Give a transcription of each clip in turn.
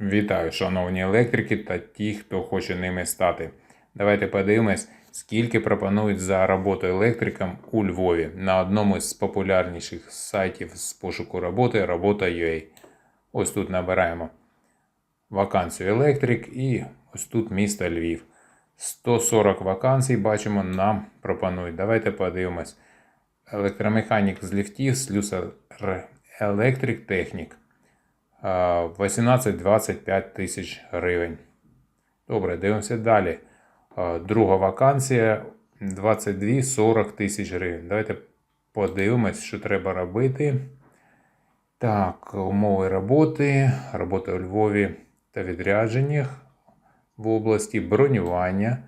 Вітаю, шановні електрики та ті, хто хоче ними стати. Давайте подивимось, скільки пропонують за роботу електрикам у Львові на одному з популярніших сайтів з пошуку роботи робота.ua. Ось тут набираємо вакансію електрик і ось тут місто Львів. 140 вакансій бачимо, нам пропонують. Давайте подивимось. Електромеханік з ліфтів, слюсар електрик технік. 18-25 тисяч гривень. Добре, дивимося далі. Друга вакансія 22-40 тисяч гривень. Давайте подивимось, що треба робити. Так, умови роботи, робота у Львові та відрядженнях в області, бронювання.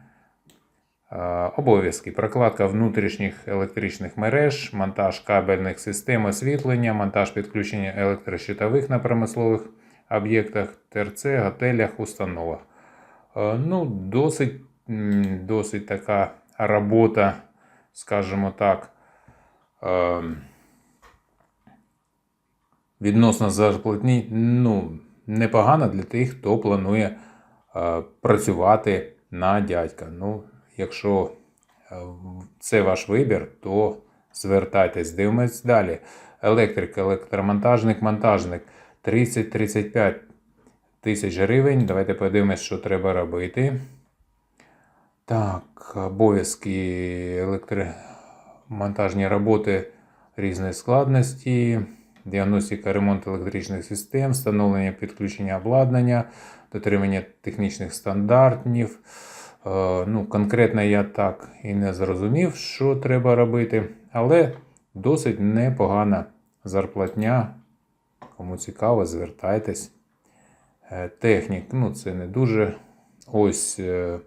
Е, Обов'язки: прокладка внутрішніх електричних мереж, монтаж кабельних систем освітлення, монтаж підключення електрощитових на промислових об'єктах, ТРЦ, готелях, установах. Е, Ну, досить, досить така робота, скажімо так, е, відносно зарплатні, ну, непогана для тих, хто планує працювати на дядька. Ну, якщо е, це ваш вибір, то звертайтесь. Дивимось далі. Електрик, електромонтажник, монтажник 30-35 тисяч гривень. Давайте подивимось, що треба робити. Так, обов'язки електромонтажні роботи різної складності, діагностика, ремонт електричних систем, встановлення підключення обладнання, дотримання технічних стандартів. Е, Ну, конкретно я так і не зрозумів, що треба робити, але досить непогана зарплатня. Кому цікаво, звертайтесь. Е, Технік, ну це не дуже. Ось е,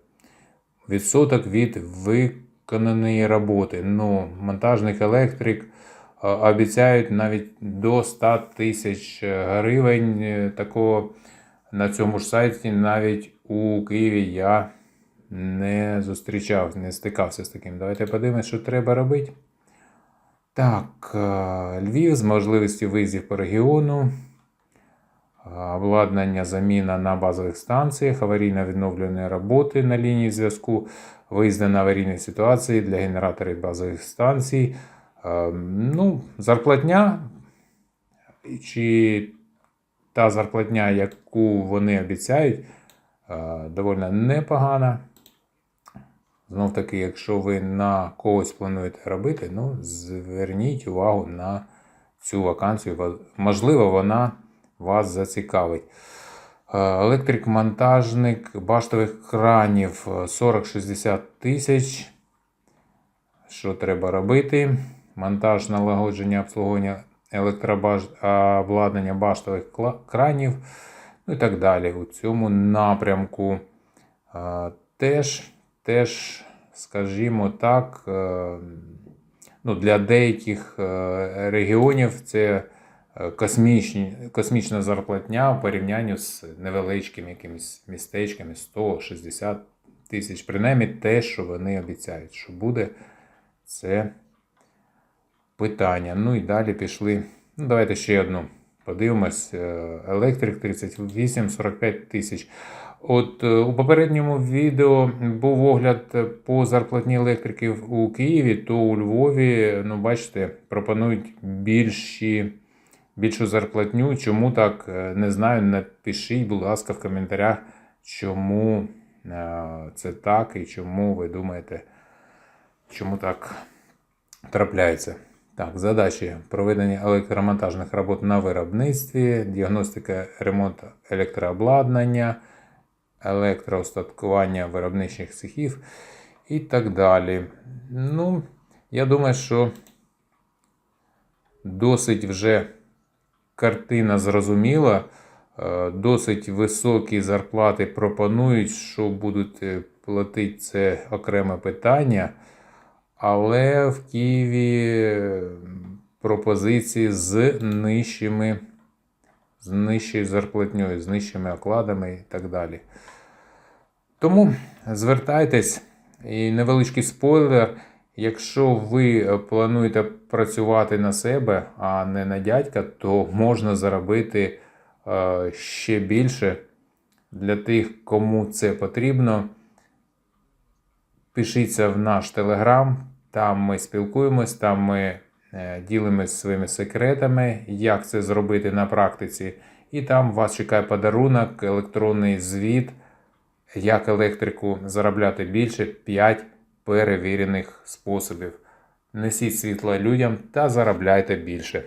відсоток від виконаної роботи. Ну, монтажник електрик обіцяють навіть до 100 тисяч гривень. Такого на цьому ж сайті навіть у Києві я не зустрічав, не стикався з таким. Давайте подивимось, що треба робити. Так, е, Львів з можливістю виїздів по регіону. Е, Обладнання заміна на базових станціях, аварійно відновлювані роботи на лінії зв'язку, виїзди на аварійні ситуації для генераторів базових станцій. Е, Ну, зарплатня чи та зарплатня, яку вони обіцяють, доволі непогана. Знов таки, якщо ви на когось плануєте робити, ну, зверніть увагу на цю вакансію. Можливо, вона вас зацікавить. Е, Електрик-монтажник баштових кранів е, 40-60 тисяч. Що треба робити? Монтаж налагодження обслуговування електрообладнання баштових кранів, ну і так далі. У цьому напрямку е, теж, теж, скажімо так, е, ну, для деяких е, регіонів це е, космічні, космічна зарплатня в порівнянні з невеличкими якимись містечками 160 тисяч. Принаймні те, що вони обіцяють, що буде, це питання. Ну і далі пішли. Ну, давайте ще одну. Подивимось. Електрик 38-45 тисяч. От е, у попередньому відео був огляд по зарплатні електриків у Києві, то у Львові, ну, бачите, пропонують більші, більшу зарплатню. Чому так? Е, Не знаю. Напишіть, будь ласка, в коментарях, чому е, це так і чому ви думаєте, чому так трапляється. Так, задачі проведення електромонтажних робот на виробництві, діагностика ремонт електрообладнання, електроостаткування виробничих цехів і так далі. Ну, я думаю, що досить вже картина зрозуміла. Е, Досить високі зарплати пропонують, що будуть е, платити це окреме питання. Але в Києві е, пропозиції з нижчими, з нижчою зарплатньою, з нижчими окладами і так далі. Тому звертайтесь і невеличкий спойлер. Якщо ви плануєте працювати на себе, а не на дядька, то можна заробити е, ще більше, Для тих, кому це потрібно, пишіться в наш телеграм, там ми спілкуємось, там ми ділимось своїми секретами, як це зробити на практиці. І там вас чекає подарунок, електронний звіт, як електрику заробляти більше 5 перевірених способів. Несіть світло людям та заробляйте більше.